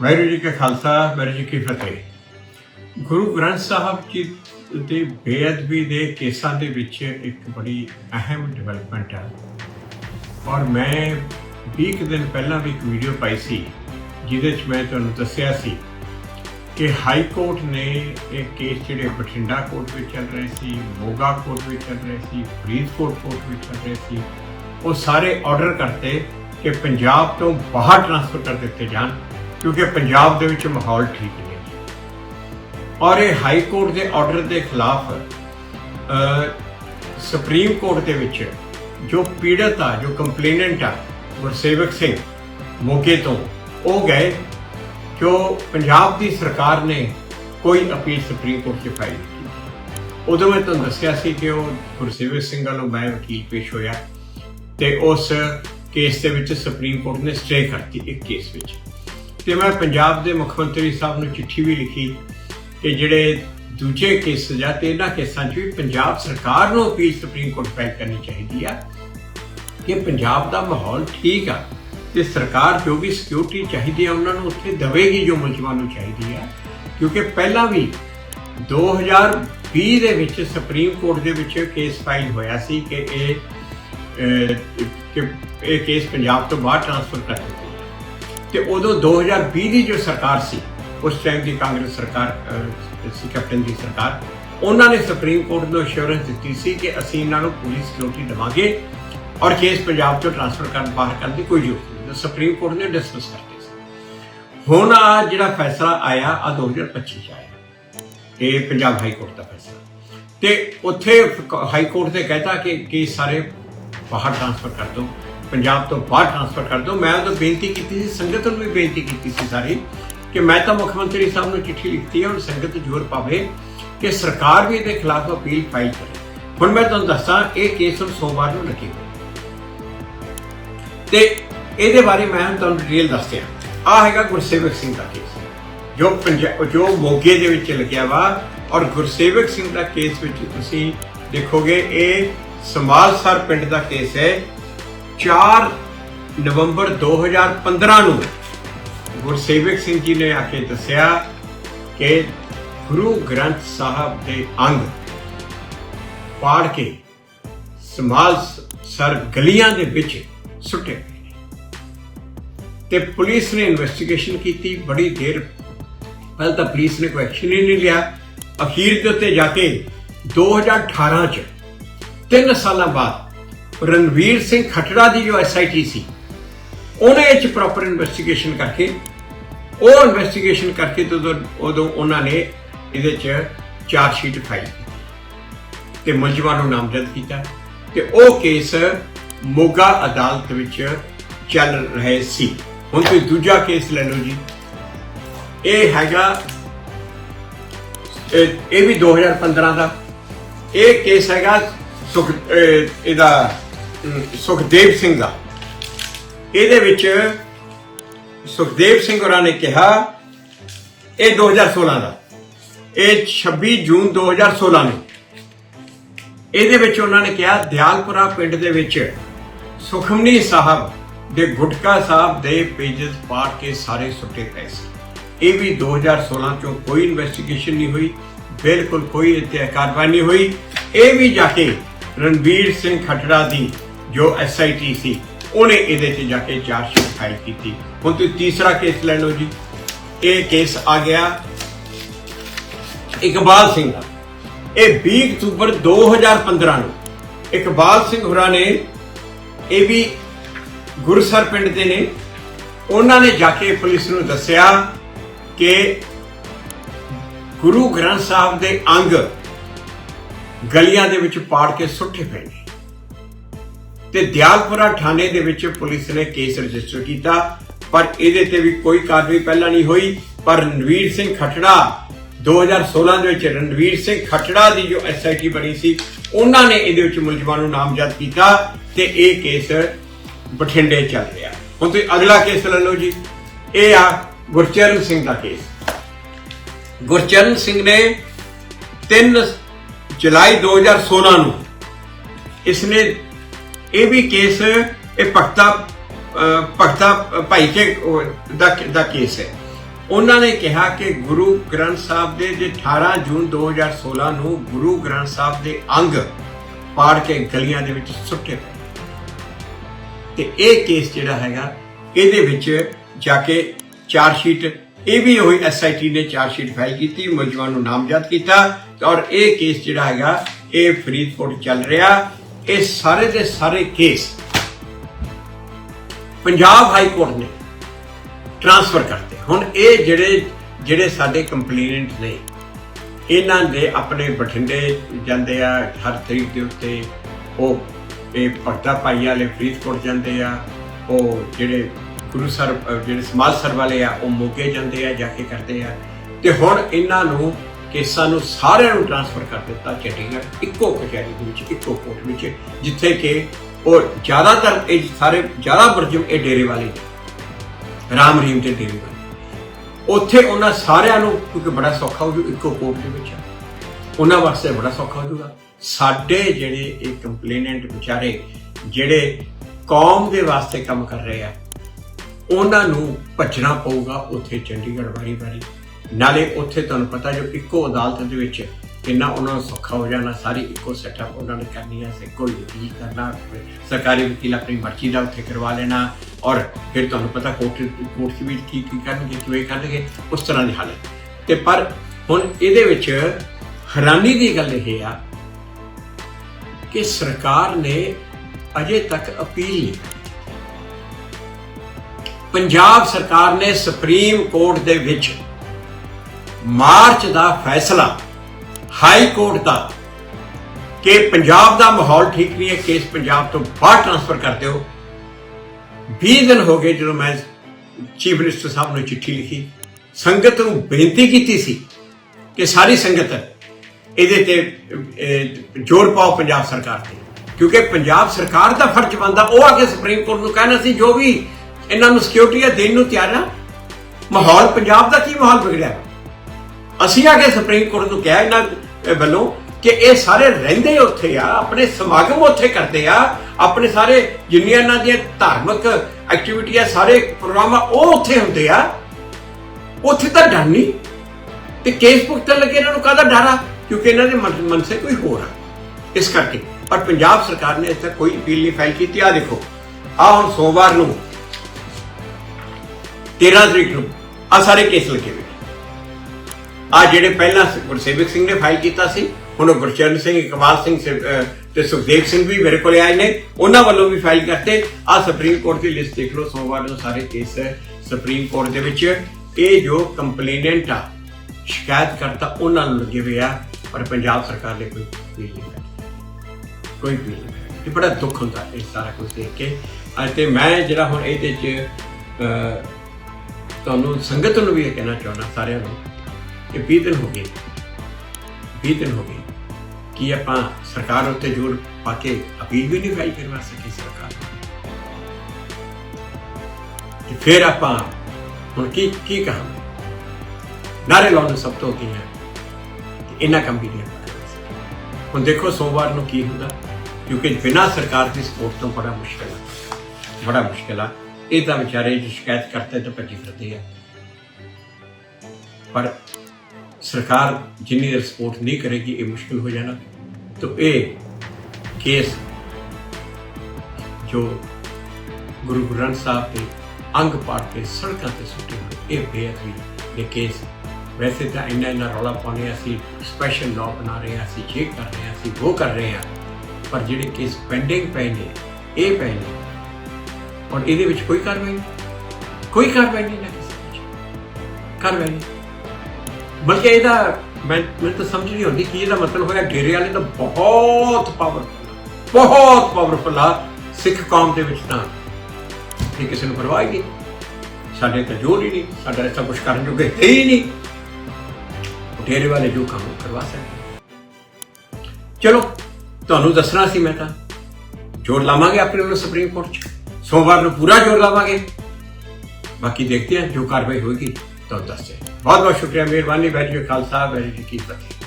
ਵਾਹਿਗੁਰੂ ਜੀ ਕਾ ਖਾਲਸਾ, ਵਾਹਿਗੁਰੂ ਜੀ ਕੀ ਫਤਿਹ। ਗੁਰੂ ਗ੍ਰੰਥ ਸਾਹਿਬ ਜੀ ਦੇ ਬੇਅਦਬੀ ਦੇ ਕੇਸਾਂ ਦੇ ਵਿੱਚ ਇੱਕ ਬੜੀ ਅਹਿਮ ਡਿਵੈਲਪਮੈਂਟ ਹੈ ਔਰ ਮੈਂ 20 ਕੁ ਦਿਨ ਪਹਿਲਾਂ ਵੀ ਇੱਕ ਵੀਡੀਓ ਪਾਈ ਸੀ, ਜਿਹਦੇ 'ਚ ਮੈਂ ਤੁਹਾਨੂੰ ਦੱਸਿਆ ਸੀ ਕਿ ਹਾਈ ਕੋਰਟ ਨੇ ਇਹ ਕੇਸ ਜਿਹੜੇ ਬਠਿੰਡਾ ਕੋਰਟ ਵਿੱਚ ਚੱਲ ਰਹੇ ਸੀ, ਮੋਗਾ ਕੋਰਟ ਵਿੱਚ ਚੱਲ ਰਹੇ ਸੀ, ਫਰੀਦਕੋਟ ਕੋਰਟ ਵਿੱਚ ਚੱਲ ਰਹੇ ਸੀ, ਉਹ ਸਾਰੇ ਆਰਡਰ ਕਰਤੇ ਕਿ ਪੰਜਾਬ ਤੋਂ ਬਾਹਰ ਟ੍ਰਾਂਸਫਰ ਕਰ ਦਿੱਤੇ ਜਾਣ। ਕਿਉਂਕਿ ਪੰਜਾਬ ਦੇ ਵਿੱਚ ਮਾਹੌਲ ਠੀਕ ਨਹੀਂ ਔਰ ਇਹ ਹਾਈ ਕੋਰਟ ਦੇ ਆਰਡਰ ਦੇ ਖਿਲਾਫ ਸੁਪਰੀਮ ਕੋਰਟ ਦੇ ਵਿੱਚ ਜੋ ਪੀੜਤ ਆ, ਜੋ ਕੰਪਲੇਨੈਂਟ ਆ, ਗੁਰਸੇਵਕ ਸਿੰਘ ਮੋਗੇ ਤੋਂ, ਉਹ ਗਏ ਜੋ ਪੰਜਾਬ ਦੀ ਸਰਕਾਰ ਨੇ ਕੋਈ ਅਪੀਲ ਸੁਪਰੀਮ ਕੋਰਟ 'ਚ ਫਾਈਲ ਨਹੀਂ ਕੀਤੀ। ਉਦੋਂ ਮੈਂ ਤੁਹਾਨੂੰ ਦੱਸਿਆ ਸੀ ਕਿ ਉਹ ਗੁਰਸੇਵਕ ਸਿੰਘ ਵੱਲੋਂ ਮੈਂ ਵਕੀਲ ਪੇਸ਼ ਹੋਇਆ ਤੇ ਉਸ ਕੇਸ ਦੇ ਵਿੱਚ ਸੁਪਰੀਮ ਕੋਰਟ ਨੇ ਸਟੇ ਕਰਤੀ ਇੱਕ ਕੇਸ ਵਿੱਚ। ਤੇ ਮੈਂ ਪੰਜਾਬ ਦੇ ਮੁੱਖ ਮੰਤਰੀ ਸਾਹਿਬ ਨੂੰ ਚਿੱਠੀ ਵੀ ਲਿਖੀ ਕਿ ਜਿਹੜੇ ਦੂਜੇ ਕੇਸ ਜਾਂ ਤੇ ਇਹਨਾਂ ਕੇਸਾਂ 'ਚ ਵੀ ਪੰਜਾਬ ਸਰਕਾਰ ਨੂੰ ਅਪੀਲ ਸੁਪਰੀਮ ਕੋਰਟ ਫਾਈਲ ਕਰਨੀ ਚਾਹੀਦੀ ਆ ਕਿ ਪੰਜਾਬ ਦਾ ਮਾਹੌਲ ਠੀਕ ਆ ਤੇ ਸਰਕਾਰ ਜੋ ਵੀ ਸਿਕਿਉਰਿਟੀ ਚਾਹੀਦੀ ਆ ਉਹਨਾਂ ਨੂੰ ਉੱਥੇ ਦੇਵੇਗੀ ਜੋ ਮੁਲਜ਼ਮਾਂ ਨੂੰ ਚਾਹੀਦੀ ਆ। ਕਿਉਂਕਿ ਪਹਿਲਾਂ ਵੀ 2020 ਦੇ ਵਿੱਚ ਸੁਪਰੀਮ ਕੋਰਟ ਦੇ ਵਿੱਚ ਕੇਸ ਫਾਈਲ ਹੋਇਆ ਸੀ ਕਿ ਇਹ ਕਿ ਇਹ ਕੇਸ ਪੰਜਾਬ ਤੋਂ ਬਾਹਰ ਟ੍ਰਾਂਸਫਰ ਕਰ ਦਿੱਤਾ। ਤੇ ਉਦੋਂ 2020 ਦੀ ਜੋ ਸਰਕਾਰ ਸੀ, ਉਸ ਟਾਈਮ ਦੀ ਕਾਂਗਰਸ ਸਰਕਾਰ ਸੀ ਕੈਪਟਨ ਦੀ ਸਰਕਾਰ, ਉਹਨਾਂ ਨੇ ਸੁਪਰੀਮ ਕੋਰਟ ਨੂੰ ਅਸ਼ੋਰੈਂਸ ਦਿੱਤੀ ਸੀ ਕਿ ਅਸੀਂ ਇਹਨਾਂ ਨੂੰ ਪੂਰੀ ਸਿਕਿਉਰਿਟੀ ਦੇਵਾਂਗੇ ਔਰ ਕੇਸ ਪੰਜਾਬ ਤੋਂ ਟ੍ਰਾਂਸਫਰ ਕਰਨ, ਬਾਹਰ ਕਰਨ ਦੀ ਕੋਈ ਜ਼ਰੂਰਤ ਨਹੀਂ। ਸੁਪਰੀਮ ਕੋਰਟ ਨੇ ਡਿਸਕਸ ਕਰਤੇ ਸੀ। ਹੁਣ ਆ ਜਿਹੜਾ ਫੈਸਲਾ ਆਇਆ, ਆ 2025 ਚ ਆਇਆ। ਇਹ ਪੰਜਾਬ ਹਾਈ ਕੋਰਟ ਦਾ ਫੈਸਲਾ। ਤੇ ਉੱਥੇ ਹਾਈ ਕੋਰਟ ਨੇ ਕਹਿਤਾ ਕਿ ਕੇਸ ਸਾਰੇ ਬਾਹਰ ਟ੍ਰਾਂਸਫਰ ਕਰ ਦਿਓ। ਪੰਜਾਬ ਤੋਂ ਬਾਹਰ ਟ੍ਰਾਂਸਫਰ ਕਰ ਦਿਓ। ਮੈਂ ਤਾਂ ਬੇਨਤੀ ਕੀਤੀ ਸੀ, ਸੰਗਤ ਨੂੰ ਵੀ ਬੇਨਤੀ ਕੀਤੀ ਸੀ ਸਾਰੀ, ਕਿ ਮੈਂ ਤਾਂ ਮੁੱਖ ਮੰਤਰੀ ਸਾਹਿਬ ਨੂੰ ਚਿੱਠੀ ਲਿਖਤੀ ਹੈ, ਹੁਣ ਸੰਗਤ ਜ਼ੋਰ ਪਾਵੇ ਕਿ ਸਰਕਾਰ ਵੀ ਇਹਦੇ ਖਿਲਾਫ ਅਪੀਲ ਫਾਈਲ ਕਰੇ। ਹੁਣ ਮੈਂ ਤੁਹਾਨੂੰ ਦੱਸਾਂ, ਇਹ ਕੇਸ ਹੁਣ ਸੋਮਵਾਰ ਨੂੰ ਲੱਗੇ ਤੇ ਇਹਦੇ ਬਾਰੇ ਮੈਂ ਤੁਹਾਨੂੰ ਡਿਟੇਲ ਦੱਸਿਆ ਆ ਹੈਗਾ ਗੁਰਸੇਵਕ ਸਿੰਘ ਦਾ ਕੇਸ। ਜੋ ਪੰਜਾਬ ਜੋ ਮੋਗੇ ਦੇ ਵਿੱਚ ਲੱਗਿਆ ਵਾ, ਔਰ ਗੁਰਸੇਵਕ ਸਿੰਘ ਦਾ ਕੇਸ ਵਿੱਚ ਤੁਸੀਂ ਦੇਖੋਗੇ, ਇਹ ਸਮਾਲਸਰ ਪਿੰਡ ਦਾ ਕੇਸ ਹੈ। 4 ਨਵੰਬਰ 2015 ਨੂੰ ਗੁਰਸੇਵਕ ਸਿੰਘ ਜੀ ਨੇ ਆ ਕੇ ਦੱਸਿਆ ਕਿ ਗੁਰੂ ਗ੍ਰੰਥ ਸਾਹਿਬ ਦੇ ਅੰਗ ਪਾੜ ਕੇ ਸਮਾਜ ਸਰ ਗਲੀਆਂ ਦੇ ਵਿੱਚ ਸੁੱਟੇ ਪਏ ਤੇ ਪੁਲਿਸ ਨੇ ਇਨਵੈਸਟੀਗੇਸ਼ਨ ਕੀਤੀ, ਬੜੀ ਦੇਰ ਪਹਿਲਾਂ ਤਾਂ ਪੁਲਿਸ ਨੇ ਕੋਈ ਐਕਸ਼ਨ ਹੀ ਨਹੀਂ ਲਿਆ। ਅਖੀਰ ਦੇ ਉੱਤੇ ਜਾ ਕੇ 2018 ਚ 3 ਸਾਲਾਂ ਬਾਅਦ ਰਣਵੀਰ ਸਿੰਘ ਖਟੜਾ ਦੀ ਜੋ ਐਸਆਈਟੀ ਸੀ, ਉਹਨੇ ਇਹ ਚ ਪ੍ਰੋਪਰ ਇਨਵੈਸਟੀਗੇਸ਼ਨ ਕਰਕੇ, ਉਹ ਇਨਵੈਸਟੀਗੇਸ਼ਨ ਕਰਕੇ ਤੇ ਉਦੋਂ ਉਹਨਾਂ ਨੇ ਇਹਦੇ ਚ ਚਾਰਜ ਸ਼ੀਟ ਫਾਈਲ ਕੀਤੀ ਤੇ ਮੁਲਜ਼ਮਾਂ ਨੂੰ ਨਾਮਜ਼ਦ ਕੀਤਾ ਤੇ ਉਹ ਕੇਸ ਮੋਗਾ ਅਦਾਲਤ ਵਿੱਚ ਚੱਲ ਰਹੇ ਸੀ। ਹੁਣ ਕੋਈ ਦੂਜਾ ਕੇਸ ਲੈ ਲਓ ਜੀ। ਇਹ ਹੈਗਾ, ਇਹ ਇਹ ਵੀ 2015 ਦਾ। ਇਹ ਕੇਸ ਹੈਗਾ ਸੁਖ ਇਹਦਾ ਸੁਖਦੇਵ ਸਿੰਘ ਦਾ। ਇਹਦੇ ਵਿੱਚ ਸੁਖਦੇਵ ਸਿੰਘ ਹੋਰਾਂ ਨੇ ਕਿਹਾ, ਇਹ 2016 ਦਾ। ਇਹ 26 ਜੂਨ 2016 ਨੂੰ। ਇਹਦੇ ਵਿੱਚ ਉਹਨਾਂ ਨੇ ਕਿਹਾ, ਦਿਆਲਪੁਰਾ ਪਿੰਡ ਦੇ ਵਿੱਚ ਸੁਖਮਨੀ ਸਾਹਿਬ ਦੇ ਗੁਟਕਾ ਸਾਹਿਬ ਦੇ ਪੇजेस ਪਾੜ ਕੇ ਸਾਰੇ ਸੁੱਟੇ ਪਏ ਸੀ। ਇਹ ਵੀ 2016 ਚੋਂ ਕੋਈ ਇਨਵੈਸਟੀਗੇਸ਼ਨ ਨਹੀਂ ਹੋਈ, ਬਿਲਕੁਲ ਕੋਈ ਇੱਥੇ ਕਾਰਵਾਈ ਨਹੀਂ ਹੋਈ। ਇਹ ਵੀ ਜਾ ਕੇ ਰਣਵੀਰ ਸਿੰਘ ਖਟੜਾ ਦੀ ਜੋ ਐਸਆਈਟੀ ਸੀ, ਉਹਨੇ ਇਹਦੇ 'ਚ ਜਾ ਕੇ ਚਾਰਜਸ਼ੀਟ ਫਾਈਲ ਕੀਤੀ। ਹੁਣ ਤੁਸੀਂ ਤੀਸਰਾ ਕੇਸ ਲੈ ਲਓ ਜੀ। ਇਹ ਕੇਸ ਆ ਗਿਆ ਇਕਬਾਲ ਸਿੰਘ ਦਾ। ਇਹ 20 ਅਕਤੂਬਰ 2015 ਨੂੰ ਇਕਬਾਲ ਸਿੰਘ ਹੋਰਾਂ ਨੇ, ਇਹ ਵੀ ਗੁਰਸਰ ਪਿੰਡ ਦੇ ਨੇ। ਉਹਨਾਂ ਨੇ ਜਾ ਕੇ ਪੁਲਿਸ ਨੂੰ ਦੱਸਿਆ ਕਿ ਗੁਰੂ ਗ੍ਰੰਥ ਸਾਹਿਬ ਦੇ ਅੰਗ ਗਲੀਆਂ ਦੇ ਵਿੱਚ ਪਾੜ ਕੇ ਸੁੱਟੇ ਪਏ ਨੇ। ਤੇ ਦਿਆਲਪੁਰਾ ਥਾਣੇ ਦੇ ਵਿੱਚ ਪੁਲਿਸ ਨੇ ਕੇਸ ਰਜਿਸਟਰ ਕੀਤਾ, ਪਰ ਇਹਦੇ ਤੇ ਵੀ ਕੋਈ ਕਾਰਵਾਈ ਪਹਿਲਾਂ ਨਹੀਂ ਹੋਈ। ਪਰ ਰਣਵੀਰ ਸਿੰਘ ਖਟੜਾ 2016 ਦੇ ਵਿੱਚ ਰਣਵੀਰ ਸਿੰਘ ਖਟੜਾ ਦੀ ਜੋ ਐਸਆਈਟੀ ਬਣੀ ਸੀ, ਉਹਨਾਂ ਨੇ ਇਹਦੇ ਵਿੱਚ ਮੁਲਜ਼ਮਾਂ ਨੂੰ ਨਾਮਜ਼ਦ ਕੀਤਾ ਤੇ ਇਹ ਕੇਸ ਬਠਿੰਡੇ ਚੱਲ ਰਿਹਾ। ਹੁਣ ਤੁਸੀਂ ਅਗਲਾ ਕੇਸ ਲੈ ਲਓ ਜੀ। ਇਹ ਆ ਗੁਰਚਰਨ ਸਿੰਘ ਦਾ ਕੇਸ। ਗੁਰਚਰਨ ਸਿੰਘ ਨੇ 3 ਜੁਲਾਈ 2016 ਨੂੰ ਇਸਨੇ ਇਹ ਵੀ ਕੇਸ ਇਹ ਭਗਤਾ ਭਗਤਾ ਭਾਈ ਕੇ ਦਾ ਦਾ ਕੇਸ ਹੈ। ਉਹਨਾਂ ਨੇ ਕਿਹਾ ਕਿ ਗੁਰੂ ਗ੍ਰੰਥ ਸਾਹਿਬ ਦੇ ਜੇ 18 ਜੂਨ 2016 ਨੂੰ ਗੁਰੂ ਗ੍ਰੰਥ ਸਾਹਿਬ ਦੇ ਅੰਗ ਪਾੜ ਕੇ ਗਲੀਆਂ ਦੇ ਵਿੱਚ ਸੁੱਟੇ ਤੇ ਇਹ ਕੇਸ ਜਿਹੜਾ ਹੈਗਾ, ਇਹਦੇ ਵਿੱਚ ਜਾ ਕੇ ਚਾਰ ਸ਼ੀਟ ਇਹ ਵੀ ਹੋਈ ਐਸਆਈਟੀ ਨੇ ਚਾਰ ਸ਼ੀਟ ਫਾਈਲ ਕੀਤੀ, ਮੁਲਜ਼ਮਾਂ ਨੂੰ ਨਾਮਜ਼ਦ ਕੀਤਾ ਔਰ ਇਹ ਕੇਸ ਜਿਹੜਾ ਹੈਗਾ, ਇਹ ਫਰੀਦਕੋਟ ਚੱਲ ਰਿਹਾ। ਇਹ ਸਾਰੇ ਦੇ ਸਾਰੇ ਕੇਸ ਪੰਜਾਬ ਹਾਈ ਕੋਰਟ ਨੇ ਟ੍ਰਾਂਸਫਰ ਕਰਤੇ। ਹੁਣ ਇਹ ਜਿਹੜੇ ਜਿਹੜੇ ਸਾਡੇ ਕੰਪਲੇਨੈਂਟ ਨੇ, ਇਹਨਾਂ ਦੇ ਆਪਣੇ ਬਠਿੰਡੇ ਜਾਂਦੇ ਆ, ਹਰ ਤਰੀਕ ਦੇ ਉੱਤੇ ਉਹ ਇਹ ਪਰਦਾ ਪਾਈ ਵਾਲੇ ਫਰੀਦਕੋਟ ਜਾਂਦੇ ਆ, ਉਹ ਜਿਹੜੇ ਗੁਰੂ ਸਰ ਜਿਹੜੇ ਸਮਾਜ ਸਰ ਵਾਲੇ ਆ, ਉਹ ਮੋਗੇ ਜਾਂਦੇ ਆ, ਜਾ ਕੇ ਕਰਦੇ ਆ। ਤੇ ਹੁਣ ਇਹਨਾਂ ਨੂੰ ਕੇਸਾਂ ਨੂੰ ਸਾਰਿਆਂ ਨੂੰ ਟ੍ਰਾਂਸਫਰ ਕਰ ਦਿੱਤਾ ਚੰਡੀਗੜ੍ਹ, ਇੱਕੋ ਕਚਹਿਰੀ ਦੇ ਵਿੱਚ, ਇੱਕੋ ਕੋਰਟ ਵਿੱਚ, ਜਿੱਥੇ ਕਿ ਉਹ ਜ਼ਿਆਦਾਤਰ ਇਹ ਸਾਰੇ, ਜ਼ਿਆਦਾ ਬਰਜਮ ਇਹ ਡੇਰੇ ਵਾਲੇ ਰਾਮ ਰਹੀਮ ਤੇ ਡੇਰੇ ਵਾਲੇ। ਉੱਥੇ ਉਹਨਾਂ ਸਾਰਿਆਂ ਨੂੰ, ਕਿਉਂਕਿ ਬੜਾ ਸੌਖਾ ਹੋ ਜੂ, ਇੱਕੋ ਕੋਰਟ ਦੇ ਵਿੱਚ। ਉਹਨਾਂ ਵਾਸਤੇ ਬੜਾ ਸੌਖਾ ਹੋ ਜਾਊਗਾ ਸਾਡੇ ਜਿਹੜੇ ਇਹ ਕੰਪਲੇਨੈਂਟ ਵਿਚਾਰੇ, ਜਿਹੜੇ ਕੌਮ ਦੇ ਵਾਸਤੇ ਕੰਮ ਕਰ ਰਹੇ ਆ, ਉਹਨਾਂ ਨੂੰ ਭੱਜਣਾ ਪਊਗਾ ਉੱਥੇ ਚੰਡੀਗੜ੍ਹ ਵਾਰੀ ਵਾਰੀ ਨਾਲੇ ਉੱਥੇ ਤੁਹਾਨੂੰ ਪਤਾ ਜੋ ਇੱਕੋ ਅਦਾਲਤ ਦੇ ਵਿੱਚ ਕਿੰਨਾ ਉਹਨਾਂ ਨੂੰ ਸੌਖਾ ਹੋ ਜਾਣਾ, ਸਾਰੀ ਇੱਕੋ ਸੈਟਅਪ ਉਹਨਾਂ ਨੇ ਕਰਨੀ ਹੈ ਸੇ ਵਕੀਲ ਕਰਨਾ ਸਰਕਾਰੀ ਵਕੀਲ ਆਪਣੀ ਮਰਜ਼ੀ ਦਾ ਉੱਥੇ ਕਰਵਾ ਲੈਣਾ ਔਰ ਫਿਰ ਤੁਹਾਨੂੰ ਪਤਾ ਕੋਰਟ ਕੋਰਟ ਦੇ ਵਿੱਚ ਕੀ ਕੀ ਕਰਨਗੇ, ਕਿਵੇਂ ਕਰਨਗੇ, ਉਸ ਤਰ੍ਹਾਂ ਦੀ ਹਾਲਤ ਤੇ ਪਰ ਹੁਣ ਇਹਦੇ ਵਿੱਚ ਹੈਰਾਨੀ ਦੀ ਗੱਲ ਇਹ ਆ ਕਿ ਸਰਕਾਰ ਨੇ ਅਜੇ ਤੱਕ ਅਪੀਲ ਨਹੀਂ ਕੀਤੀ। ਪੰਜਾਬ ਸਰਕਾਰ ਨੇ ਸੁਪਰੀਮ ਕੋਰਟ ਦੇ ਵਿੱਚ ਮਾਰਚ ਦਾ ਫੈਸਲਾ, ਹਾਈ ਕੋਰਟ ਦਾ, ਕਿ ਪੰਜਾਬ ਦਾ ਮਾਹੌਲ ਠੀਕ ਨਹੀਂ ਹੈ, ਕੇਸ ਪੰਜਾਬ ਤੋਂ ਬਾਹਰ ਟ੍ਰਾਂਸਫਰ ਕਰ ਦਿਓ। 20 ਦਿਨ ਹੋ ਗਏ ਜਦੋਂ ਮੈਂ ਚੀਫ ਮਿਨਿਸਟਰ ਸਾਹਿਬ ਨੂੰ ਚਿੱਠੀ ਲਿਖੀ। ਸੰਗਤ ਨੂੰ ਬੇਨਤੀ ਕੀਤੀ ਸੀ ਕਿ ਸਾਰੀ ਸੰਗਤ ਇਹਦੇ ਤੇ ਜ਼ੋਰ ਪਾਓ ਪੰਜਾਬ ਸਰਕਾਰ ਤੇ। ਕਿਉਂਕਿ ਪੰਜਾਬ ਸਰਕਾਰ ਦਾ ਫਰਜ਼ ਬਣਦਾ, ਉਹ ਆ ਕੇ ਸੁਪਰੀਮ ਕੋਰਟ ਨੂੰ ਕਹਿਣਾ ਸੀ, ਜੋ ਵੀ ਇਹਨਾਂ ਨੂੰ ਸਿਕਿਉਰਿਟੀ ਦੇਣ ਨੂੰ ਤਿਆਰ ਨਾ ਮਾਹੌਲ ਪੰਜਾਬ ਦਾ ਕੀ ਮਾਹੌਲ ਵਿਗੜਿਆ? ਅਸੀਂ ਆ ਕੇ ਸੁਪਰੀਮ ਕੋਰਟ ਨੂੰ ਕਿਹਾ ਇਹਨਾਂ ਵੱਲੋਂ ਕਿ ਇਹ ਸਾਰੇ ਰਹਿੰਦੇ ਉੱਥੇ ਆ, ਆਪਣੇ ਸਮਾਗਮ ਉੱਥੇ ਕਰਦੇ ਆ, ਆਪਣੇ ਸਾਰੇ ਜਿੰਨੀਆਂ ਇਹਨਾਂ ਦੀਆਂ ਧਾਰਮਿਕ ਐਕਟੀਵਿਟੀਆਂ ਸਾਰੇ ਪ੍ਰੋਗਰਾਮ ਉਹ ਉੱਥੇ ਹੁੰਦੇ ਆ। ਉੱਥੇ ਤਾਂ ਡਰ ਨਹੀਂ। ਤੇ ਕੇਸ ਭੁਗਤਣ ਲੱਗੇ ਇਹਨਾਂ ਨੂੰ ਕਾਹਦਾ ਡਰ ਆ? ਕਿਉਂਕਿ ਇਹਨਾਂ ਦੇ ਮਨ- ਮਨਸੇ ਕੋਈ ਹੋਰ ਆ। ਇਸ ਕਰਕੇ, ਪਰ ਪੰਜਾਬ ਸਰਕਾਰ ਨੇ ਇੱਥੇ ਕੋਈ ਅਪੀਲ ਨਹੀਂ ਫਾਈਲ ਕੀਤੀ। ਆ ਦੇਖੋ ਆ ਹੁਣ ਸੋਮਵਾਰ ਨੂੰ 13 ਤਰੀਕ ਨੂੰ ਆ ਸਾਰੇ ਕੇਸ ਲੱਗੇ ਹੋਏ। ਆ ਜਿਹੜੇ ਪਹਿਲਾਂ ਗੁਰਸੇਵਕ ਸਿੰਘ ਨੇ ਫਾਈਲ ਕੀਤਾ ਸੀ, ਹੁਣ ਉਹ ਗੁਰਚਰਨ ਸਿੰਘ, ਇਕਬਾਲ ਸਿੰਘ ਸੇ- ਅਹ ਤੇ ਸੁਖਦੇਵ ਸਿੰਘ ਵੀ ਮੇਰੇ ਕੋਲ ਆਏ ਨੇ, ਉਹਨਾਂ ਵੱਲੋਂ ਵੀ ਫਾਈਲ ਕਰਤੇ। ਆ ਸੁਪਰੀਮ ਕੋਰਟ ਦੀ ਲਿਸਟ ਦੇਖ ਲਓ, ਸੋਮਵਾਰ ਨੂੰ ਸਾਰੇ ਕੇਸ ਸੁਪਰੀਮ ਕੋਰਟ ਦੇ ਵਿੱਚ। ਇਹ ਜੋ ਕੰਪਲੇਨੈਂਟ ਆ ਸ਼ਿਕਾਇਤ ਕਰਤਾ ਉਹਨਾਂ ਨੂੰ ਲੱਗੇ ਹੋਏ ਆ, ਪਰ ਪੰਜਾਬ ਸਰਕਾਰ ਨੇ ਕੋਈ ਅਪੀਲ ਨਹੀਂ ਕੀਤੀ। ਕੋਈ ਅਪੀਲ ਨਹੀਂ ਇਹ ਬੜਾ ਦੁੱਖ ਹੁੰਦਾ, ਇਹ ਸਾਰਾ ਕੁਝ ਦੇਖ ਕੇ। ਅਤੇ ਮੈਂ ਜਿਹੜਾ ਹੁਣ ਇਹਦੇ ਚ ਤੁਹਾਨੂੰ ਸੰਗਤ ਨੂੰ ਵੀ ਇਹ ਕਹਿਣਾ ਚਾਹੁੰਦਾ, ਸਾਰਿਆਂ ਨੂੰ ਕਿ 20 ਦਿਨ ਹੋ ਗਏ 20 ਦਿਨ ਹੋ ਗਏ ਕਿ ਆਪਾਂ ਸਰਕਾਰ ਉੱਤੇ ਜ਼ੋਰ ਪਾ ਕੇ ਅਪੀਲ ਵੀ ਨਹੀਂ ਫਾਈਲ ਕਰਵਾ ਸਕੀ ਸਰਕਾਰ ਤੇ ਫਿਰ ਆਪਾਂ ਹੁਣ ਕੀ ਕੀ ਕਹਾਂਗੇ? ਨਾਰੇ ਲਾਉਣ ਨੂੰ ਸਭ ਤੋਂ ਕੀ ਹੈ ਇਹਨਾਂ ਕੰਮ ਵੀ ਨਹੀਂ ਆਪਾਂ ਹੁਣ ਦੇਖੋ ਸੋਮਵਾਰ ਨੂੰ ਕੀ ਹੁੰਦਾ, ਕਿਉਂਕਿ ਬਿਨਾਂ ਸਰਕਾਰ ਦੀ ਸਪੋਰਟ ਤੋਂ ਬੜਾ ਮੁਸ਼ਕਲ ਹੈ ਬੜਾ ਮੁਸ਼ਕਲ ਆ। ਇਹ ਤਾਂ ਵਿਚਾਰੇ ਸ਼ਿਕਾਇਤ ਕਰਤੇ ਤਾਂ ਭੱਜੀ ਫਿਰਦੇ ਆ। ਪਰ ਸਰਕਾਰ ਜਿੰਨੀ ਦੇਰ ਸਪੋਰਟ ਨਹੀਂ ਕਰੇਗੀ, ਇਹ ਮੁਸ਼ਕਿਲ ਹੋ ਜਾਣਾ। ਤਾਂ ਇਹ ਕੇਸ ਜੋ ਗੁਰੂ ਗ੍ਰੰਥ ਸਾਹਿਬ ਦੇ ਅੰਗ ਪਾੜ ਕੇ ਸੜਕਾਂ ਤੇ ਸੁੱਟੇ ਹੋਏ, ਇਹ ਬੇਅਦਬੀ ਦੇ ਕੇਸ ਵੈਸੇ ਤਾਂ ਇੰਨਾ ਇੰਨਾ ਰੌਲਾ ਪਾਉਂਦੇ ਹਾਂ ਅਸੀਂ ਸਪੈਸ਼ਲ ਲਾਅ ਬਣਾ ਰਹੇ ਹਾਂ, ਅਸੀਂ ਇਹ ਕਰ ਰਹੇ ਹਾਂ, ਅਸੀਂ ਉਹ ਕਰ ਰਹੇ ਹਾਂ। ਪਰ ਜਿਹੜੇ ਕੇਸ ਪੈਂਡਿੰਗ ਪਏ ਨੇ, ਇਹ ਪਏ ਨੇ। ਔਰ ਇਹਦੇ ਵਿੱਚ ਕੋਈ ਕਾਰਵਾਈ ਨਹੀਂ। ਕੋਈ ਕਾਰਵਾਈ ਨਹੀਂ ਨਾ ਕਿਸੇ ਕਾਰਵਾਈ ਨਹੀਂ। ਬਲਕਿ ਇਹਦਾ, ਮੈਂ, ਮੈਨੂੰ ਤਾਂ ਸਮਝ ਨਹੀਂ ਆਉਂਦੀ ਕਿ ਇਹਦਾ ਮਤਲਬ ਹੋਇਆ, ਡੇਰੇ ਵਾਲੇ ਤਾਂ ਬਹੁਤ ਪਾਵਰਫੁਲ ਬਹੁਤ ਪਾਵਰਫੁਲ ਆ, ਸਿੱਖ ਕੌਮ ਦੇ ਵਿੱਚ ਤਾਂ। ਇਹ ਕਿਸੇ ਨੂੰ ਪਰਵਾਹ ਨਹੀਂ। ਸਾਡੇ ਤਾਂ ਜੋਰ ਹੀ ਨਹੀਂ, ਸਾਡਾ ਐਸਾ ਕੁਝ ਕਰਨ ਜੋਗੇ ਹੈ ਹੀ ਨਹੀਂ। ਡੇਰੇ ਵਾਲੇ ਜੋ ਕੰਮ ਕਰਵਾ ਸਕਦੇ ਚਲੋ, ਤੁਹਾਨੂੰ ਦੱਸਣਾ ਸੀ ਮੈਂ ਤਾਂ। ਜੋਰ ਲਾਵਾਂਗੇ ਆਪਣੇ ਵੱਲੋਂ ਸੁਪਰੀਮ ਕੋਰਟ 'ਚ। ਸੋਮਵਾਰ ਨੂੰ ਪੂਰਾ ਜੋਰ ਲਾਵਾਂਗੇ। ਬਾਕੀ ਦੇਖਦੇ ਹਾਂ ਜੋ ਕਾਰਵਾਈ ਹੋਏਗੀ ਤਾਂ ਦੱਸਦੇ ਹਾਂ ਬਹੁਤ ਬਹੁਤ ਸ਼ੁਕਰੀਆ ਮਿਹਰਬਾਨੀ ਵੈਰੀ ਖਾਲਸਾ ਵੈਰੀ ਜੀ ਕੀ ਫਤਿਹ।